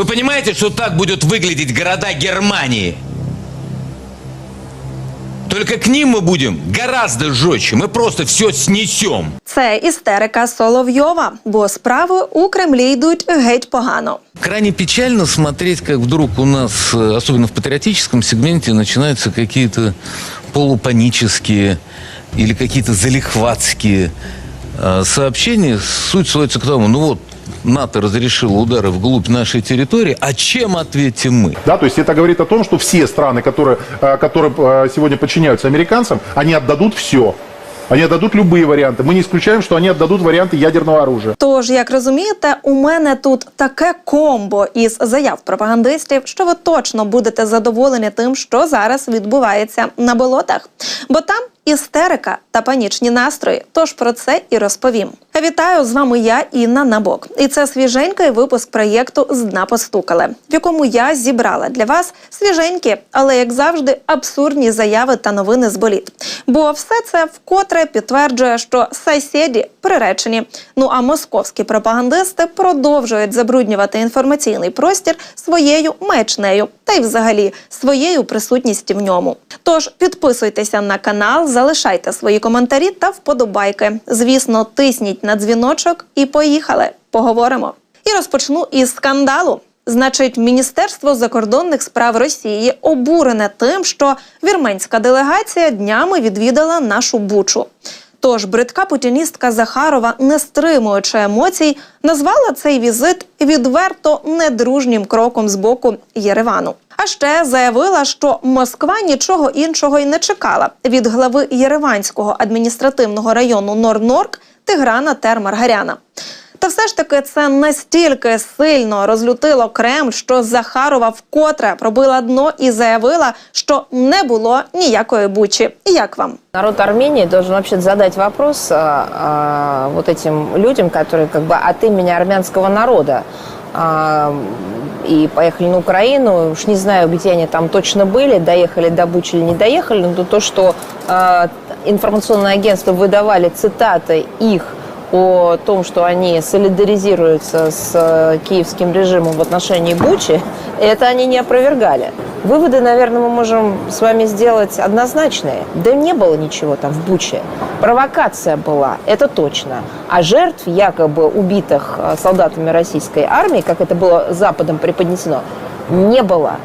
Вы понимаете, что так будут выглядеть города Германии? Только к ним мы будем гораздо жестче. Мы просто все снесем. Це істерика Соловйова, бо справи у Кремлі йдуть геть погано. Крайне печально смотреть, как вдруг у нас, э, особенно в патриотическом сегменте, начинаются какие-то полупанические или какие-то залихватские э, сообщения. Суть сводится к тому, ну вот, НАТО разрешило удары вглубь нашей территории, а чем ответим мы? Да, то есть это говорит о том, что все страны, которые, э, которые э, сегодня подчиняются американцам, они отдадут все. Они отдадут любые варианты. Мы не исключаем, что они отдадут варианты ядерного оружия. Тож, як розумієте, у мене тут таке комбо із заяв пропагандистів, що ви точно будете задоволені тим, що зараз відбувається на болотах. Бо там істерика та панічні настрої. Тож про це і розповім. Вітаю з вами я, Інна Набок. І це свіженький випуск проєкту з дна постукали, в якому я зібрала для вас свіженькі, але як завжди, абсурдні заяви та новини з боліт. Бо все це вкотре підтверджує, що сусіді приречені. Ну а московські пропагандисти продовжують забруднювати інформаційний простір своєю маячнею та й взагалі своєю присутністю в ньому. Тож підписуйтеся на канал, залишайте свої коментарі та вподобайки. Звісно, тисніть на дзвіночок і поїхали. Поговоримо. І розпочну із скандалу. Значить, Міністерство закордонних справ Росії обурене тим, що вірменська делегація днями відвідала нашу бучу. Тож бридка путіністка Захарова, не стримуючи емоцій, назвала цей візит відверто недружнім кроком з боку Єревану. А ще заявила, що Москва нічого іншого й не чекала від глави Єреванського адміністративного району Норнорк Тиграна Термаргаряна. Та все ж таки це настільки сильно розлютило Кремль, що Захарова вкотре пробила дно і заявила, що не було ніякої бучі. Як вам? Народ Армении должен вообще задать вопрос а, а, вот этим людям, которые как бы от имени армянского народа а, и поехали на Украину. Уж не знаю, где они там точно были, доехали до Бучи или не доехали, но то, что а, информационные агентства выдавали цитаты их о том, что они солидаризируются с э, киевским режимом в отношении Бучи, это они не опровергали. Выводы, наверное, мы можем с вами сделать однозначные. Да не было ничего там в Буче. Провокация была, это точно. А жертв, якобы убитых э, солдатами российской армии, как это было Западом преподнесено, не было.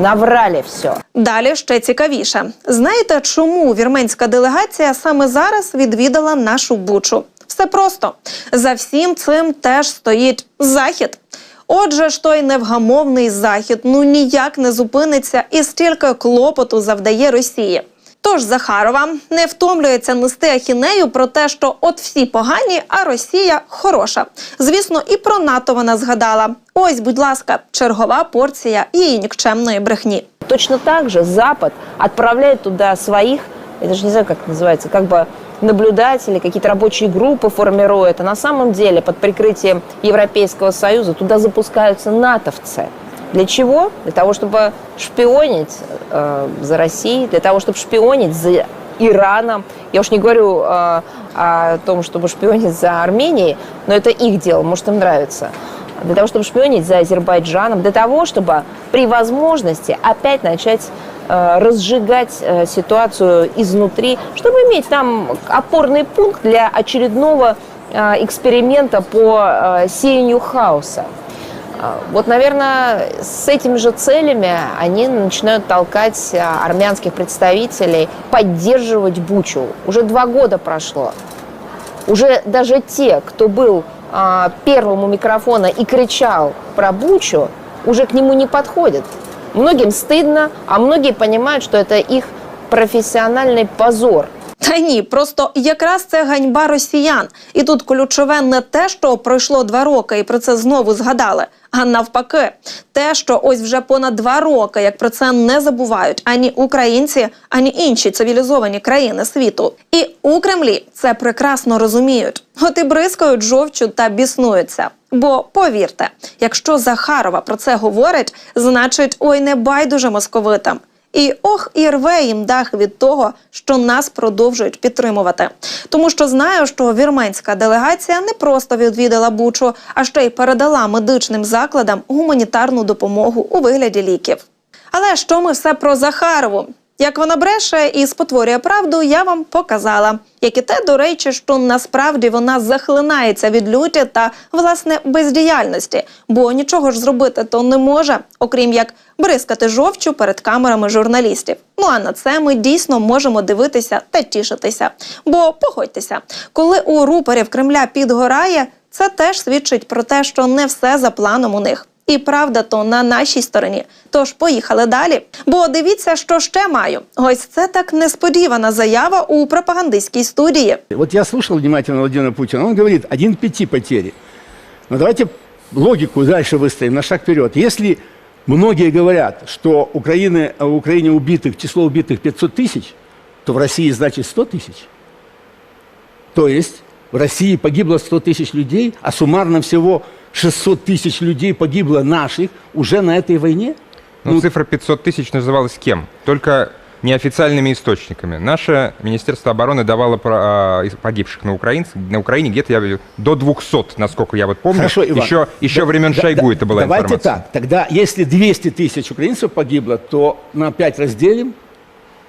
Наврали все. Далі ще цікавіше. Знаєте, чому вірменська делегація саме зараз відвідала нашу бучу? Все просто за всім цим теж стоїть захід. Отже ж той невгамовний захід ну ніяк не зупиниться і стільки клопоту завдає Росії. Тож Захарова не втомлюється нести ахінею про те, що от всі погані, а Росія хороша. Звісно, і про НАТО вона згадала. Ось, будь ласка, чергова порція її нікчемної брехні. Точно так же Запад отправляет туда своих, я даже не знаю, как это называется, как бы наблюдатели, какие-то рабочие группы формируют, а на самом деле под прикрытием Европейского Союза туда запускаются натовцы. Для чего? Для того, чтобы шпионить э, за Россией, для того, чтобы шпионить за Ираном. Я уж не говорю э, о том, чтобы шпионить за Арменией, но это их дело, может, им нравится для того, чтобы шпионить за Азербайджаном, для того, чтобы при возможности опять начать э, разжигать э, ситуацию изнутри, чтобы иметь там опорный пункт для очередного э, эксперимента по э, сеянию хаоса. Э, Вот, наверное, с этими же целями они начинают толкать э, армянских представителей поддерживать Бучу. Уже два года прошло. Уже даже те, кто был а, первым у микрофона и кричал про Бучу, уже к нему не подходят. Многим стыдно, а многие понимают, что это их профессиональный позор. Та ні, просто якраз це ганьба росіян. І тут ключове не те, що пройшло два роки, і про це знову згадали. А навпаки, те, що ось вже понад два роки, як про це не забувають ані українці, ані інші цивілізовані країни світу. І у Кремлі це прекрасно розуміють. От і бризкають жовчу та біснуються. Бо повірте, якщо Захарова про це говорить, значить ой не байдуже московитам. І ох, і рве їм дах від того, що нас продовжують підтримувати. Тому що знаю, що вірменська делегація не просто відвідала Бучу, а ще й передала медичним закладам гуманітарну допомогу у вигляді ліків. Але що ми все про Захарову? Як вона бреше і спотворює правду, я вам показала. Як і те, до речі, що насправді вона захлинається від люті та власне бездіяльності, бо нічого ж зробити то не може, окрім як бризкати жовчу перед камерами журналістів. Ну а на це ми дійсно можемо дивитися та тішитися. Бо погодьтеся, коли у рупорів Кремля підгорає, це теж свідчить про те, що не все за планом у них. І правда то на нашій стороні. Тож поїхали далі. Бо дивіться, що ще маю. Ось це так несподівана заява у пропагандистській студії. Вот я слушал внимательно Владимира Путина, он говорит, один к пяти потери. Но давайте логику дальше выставим, на шаг вперед. Если многие говорят, что Украины, в Украине убитых, число убитых 500 тысяч, то в России, значит, 100 тысяч. То есть в России погибло 100 тысяч людей, а суммарно всего 600 тысяч людей погибло наших уже на этой войне? Ну, цифра 500 тысяч называлась кем? Только неофициальными источниками. Наше Министерство обороны давало про, из- погибших на, Украине, на Украине где-то я до 200, насколько я вот помню. Хорошо, Иван. Еще, еще Да- времен да- Шойгу да- это была Давайте информация. так. Тогда, если 200 тысяч украинцев погибло, то на 5 разделим,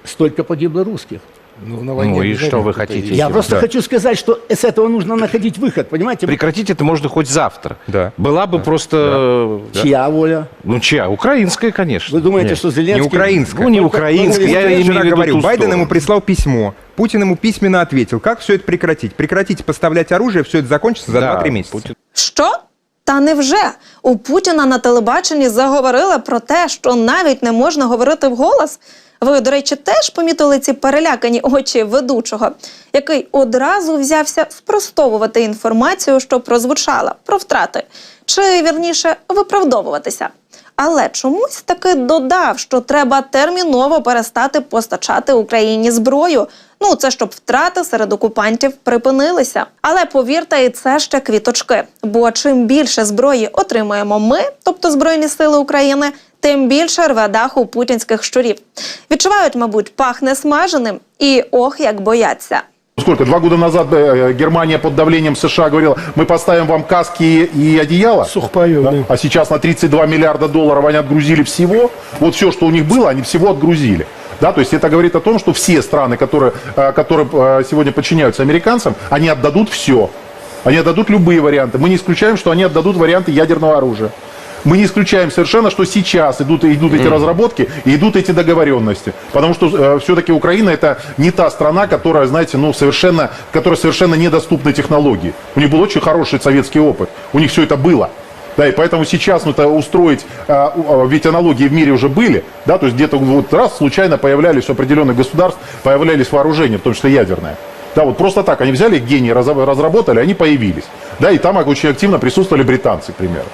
столько погибло русских. Ну и что вы хотите? Я просто да. хочу сказать, что с этого нужно находить выход, понимаете? Прекратить это можно хоть завтра. Да. Была бы просто... Чья воля? Ну чья? Украинская, конечно. Вы думаете, Нет, что Зеленский... Не украинская. Ну, не украинская, я Я имею в виду говорил, ту Байден сторону. ему прислал письмо. Путин ему письменно ответил. Как все это прекратить? Прекратите поставлять оружие, все это закончится за Да, 2-3 месяца. Путин- Що? Та невже у Путіна на телебаченні заговорили про те, що навіть не можна говорити вголос? Ви, до речі, теж помітили ці перелякані очі ведучого, який одразу взявся спростовувати інформацію, що прозвучала про втрати, чи вірніше виправдовуватися. Але чомусь таки додав, що треба терміново перестати постачати Україні зброю. Ну, це щоб втрати серед окупантів припинилися. Але повірте, і це ще квіточки. Бо чим більше зброї отримуємо ми, тобто Збройні Сили України, тим більше рве дах у путінських щурів. Відчувають, мабуть, пахне смаженим, і ох, як бояться. Сколько? Два года назад э, Германия под давлением США говорила, мы поставим вам каски и одеяло. Да? А сейчас на 32 миллиарда долларов они отгрузили всего. Вот все, что у них было, они всего отгрузили. Да, то есть это говорит о том, что все страны, которые, э, которые э, сегодня подчиняются американцам, они отдадут все. Они отдадут любые варианты. Мы не исключаем, что они отдадут варианты ядерного оружия. Мы не исключаем совершенно, что сейчас идут, идут эти разработки и идут эти договоренности. Потому что все-таки Украина это не та страна, которая, знаете, ну, совершенно, которая совершенно недоступны технологии. У них был очень хороший советский опыт. У них все это было. Да, и поэтому сейчас ну, это устроить, а, ведь аналогии в мире уже были, да, то есть где-то вот раз случайно появлялись у определенных государств, появлялись вооружения, в том числе ядерное. Да, вот просто так, они взяли гении, разра- разработали, они появились. Да, и там очень активно присутствовали британцы, к примеру.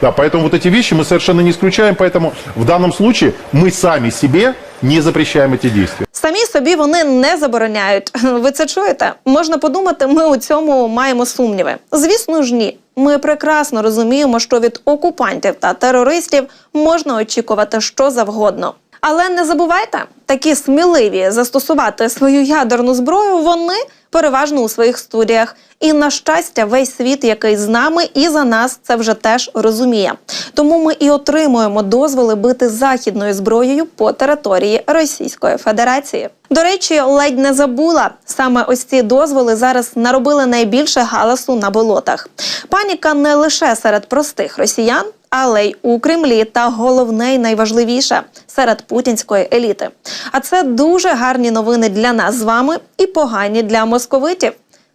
Да, поэтому вот эти вещи мы совершенно не исключаем, поэтому в данном случае мы сами себе не запрещаем эти действия. Самі собі вони не забороняють. Ви це чуєте? Можна подумати, ми у цьому маємо сумніви. Звісно ж, ні. Ми прекрасно розуміємо, що від окупантів та терористів можна очікувати що завгодно. Але не забувайте, такі сміливі застосувати свою ядерну зброю вони переважно у своїх студіях. І на щастя, весь світ, який з нами і за нас, це вже теж розуміє. Тому ми і отримуємо дозволи бити західною зброєю по території Російської Федерації. До речі, ледь не забула саме ось ці дозволи зараз наробили найбільше галасу на болотах. Паніка не лише серед простих росіян, але й у Кремлі, та головне й найважливіше серед путінської еліти. А це дуже гарні новини для нас з вами і погані для московитів.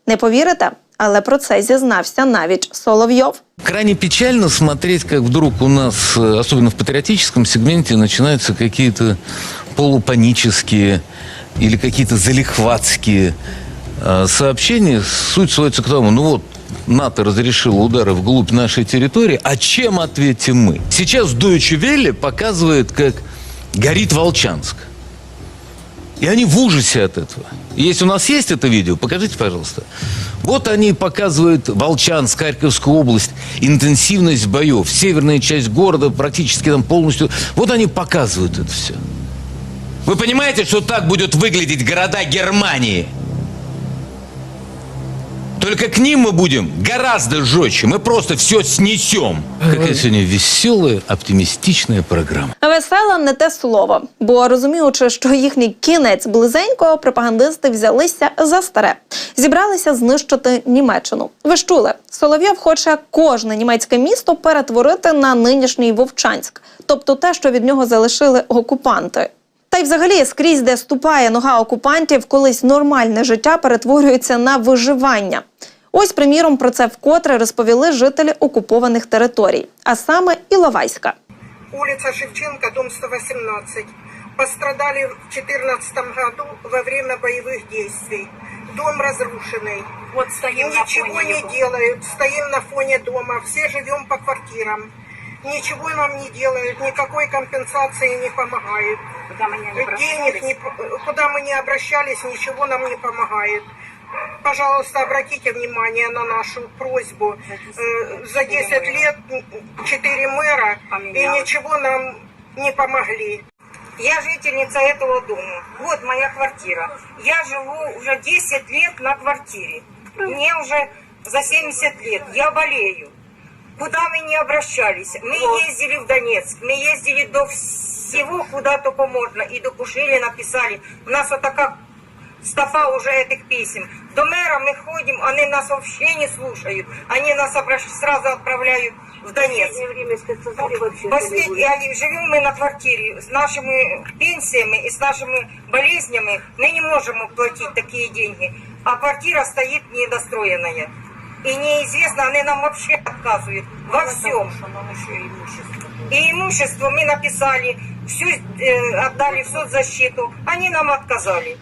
Не повірите, але про це зізнався навіть Соловйов. Крайне печально смотреть, как вдруг у нас, э, особенно в патриотическом сегменте, начинаются какие-то полупанические или какие-то залихватские э, сообщения. Суть сводится к тому, ну вот, НАТО разрешило удары вглубь нашей территории, а чем ответим мы? Сейчас Deutsche Welle показывает, как горит Волчанск. И они в ужасе от этого. Если у нас есть это видео, покажите, пожалуйста. Вот они показывают Волчанск, Харьковскую область, интенсивность боев, северная часть города практически там полностью. Вот они показывают это все. Вы понимаете, что так будут выглядеть города Германии? Только к ним мы будем гораздо жестче. Мы просто все снесем. Какая сегодня веселая, оптимистичная программа. Весела не те слово, бо розуміючи, що їхній кінець близенько, пропагандисти взялися за старе, зібралися знищити Німеччину. Ви ж чули, Соловйов хоче кожне німецьке місто перетворити на нинішній Вовчанськ, тобто те, що від нього залишили окупанти. Та й взагалі скрізь, де ступає нога окупантів, колись нормальне життя перетворюється на виживання. Ось, приміром, про це вкотре розповіли жителі окупованих територій, а саме Іловайська. улица Шевченко, дом 118. Пострадали в 2014 году во время боевых действий. Дом разрушенный. Вот стоим на Ничего фоне не его. делают. Стоим на фоне дома. Все живем по квартирам. Ничего нам не делают, никакой компенсации не помогают. Куда мы не Денег, обращались. не, по- куда мы не обращались, ничего нам не помогает. Пожалуйста, обратите внимание на нашу просьбу. Э, За 10 лет 4 мэра и ничего нам не помогли. Я жительница этого дома. Вот моя квартира. Я живу уже 10 лет на квартире. Мне уже за 70 лет. Я болею. Куда мы не обращались? Мы ездили в Донецк, мы ездили до всего, куда только можно. И до Кушили написали. У нас вот такая стафа уже этих писем. До мэра мы ходим, они нас вообще не слушают. Они нас обращ- сразу отправляют в Донецк. Последний, а живем мы на квартире с нашими пенсиями и с нашими болезнями. Мы не можем платить такие деньги. А квартира стоит недостроенная. И неизвестно, они нам вообще отказывают во всем. И имущество мы написали, всю э, отдали в соцзащиту. Они нам отказали.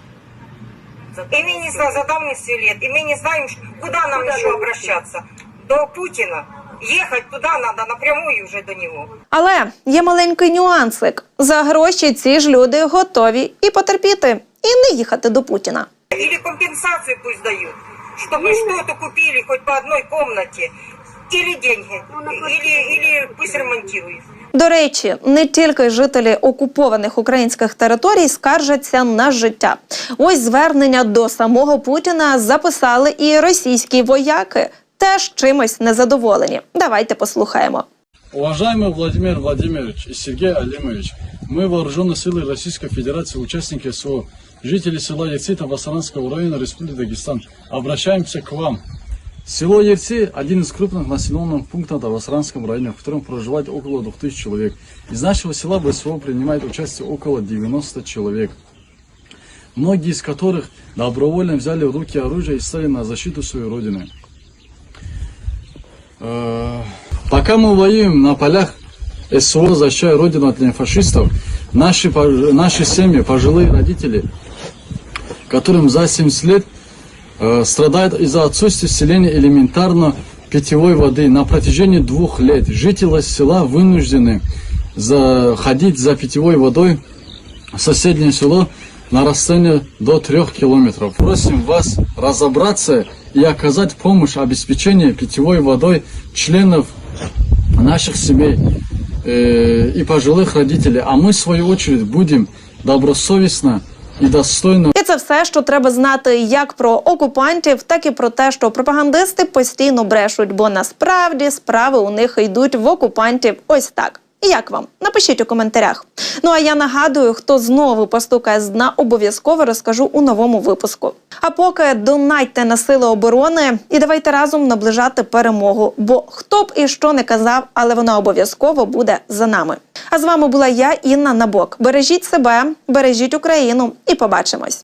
И мы не знаем, за давностью лет, и мы не знаем, ш- куда нам еще обращаться. До Путина. Ехать туда надо напрямую уже до него. Але є маленький нюансик: за гроші ці ж люди готові і потерпіти, і не їхати до Путіна. Или компенсацию пусть дают, чтобы что-то купили хоть по одной комнате. Или деньги, или, или пусть ремонтируют. До речі, не тільки жителі окупованих українських територій скаржаться на життя. Ось звернення до самого Путіна записали і російські вояки, теж чимось незадоволені. Давайте послухаємо. Уважаемый Владимир Владимирович и Сергей Алимович, мы вооруженные силы Российской Федерации, участники СВО, жители села Ерцы Табасаранского района Республики Дагестан, обращаемся к вам. Село Ерцы – один из крупных населенных пунктов в Табасаранском районе, в котором проживает около 2000 человек. Из нашего села в СВО принимает участие около 90 человек, многие из которых добровольно взяли в руки оружие и стали на защиту своей родины. Э, Пока мы воюем на полях СВО, защищая Родину от фашистов, наши, наши семьи, пожилые родители, которым за 70 лет э, страдают из-за отсутствия селения элементарно питьевой воды. На протяжении двух лет жители села вынуждены заходить за питьевой водой в соседнее село на расстоянии до трех километров. Просим вас разобраться и оказать помощь обеспечению питьевой водой членов наших семей э, и пожилых родителей. А мы, в свою очередь, будем добросовестно и достойно І це все, що треба знати як про окупантів, так і про те, що пропагандисти постійно брешуть, бо насправді справи у них йдуть в окупантів ось так. Як вам? Напишіть у коментарях. Ну а я нагадую, хто знову постукає з дна, обов'язково розкажу у новому випуску. А поки донайте на сили оборони і давайте разом наближати перемогу. Бо хто б і що не казав, але вона обов'язково буде за нами. А з вами була я, Інна Набок. Бережіть себе, бережіть Україну і побачимось.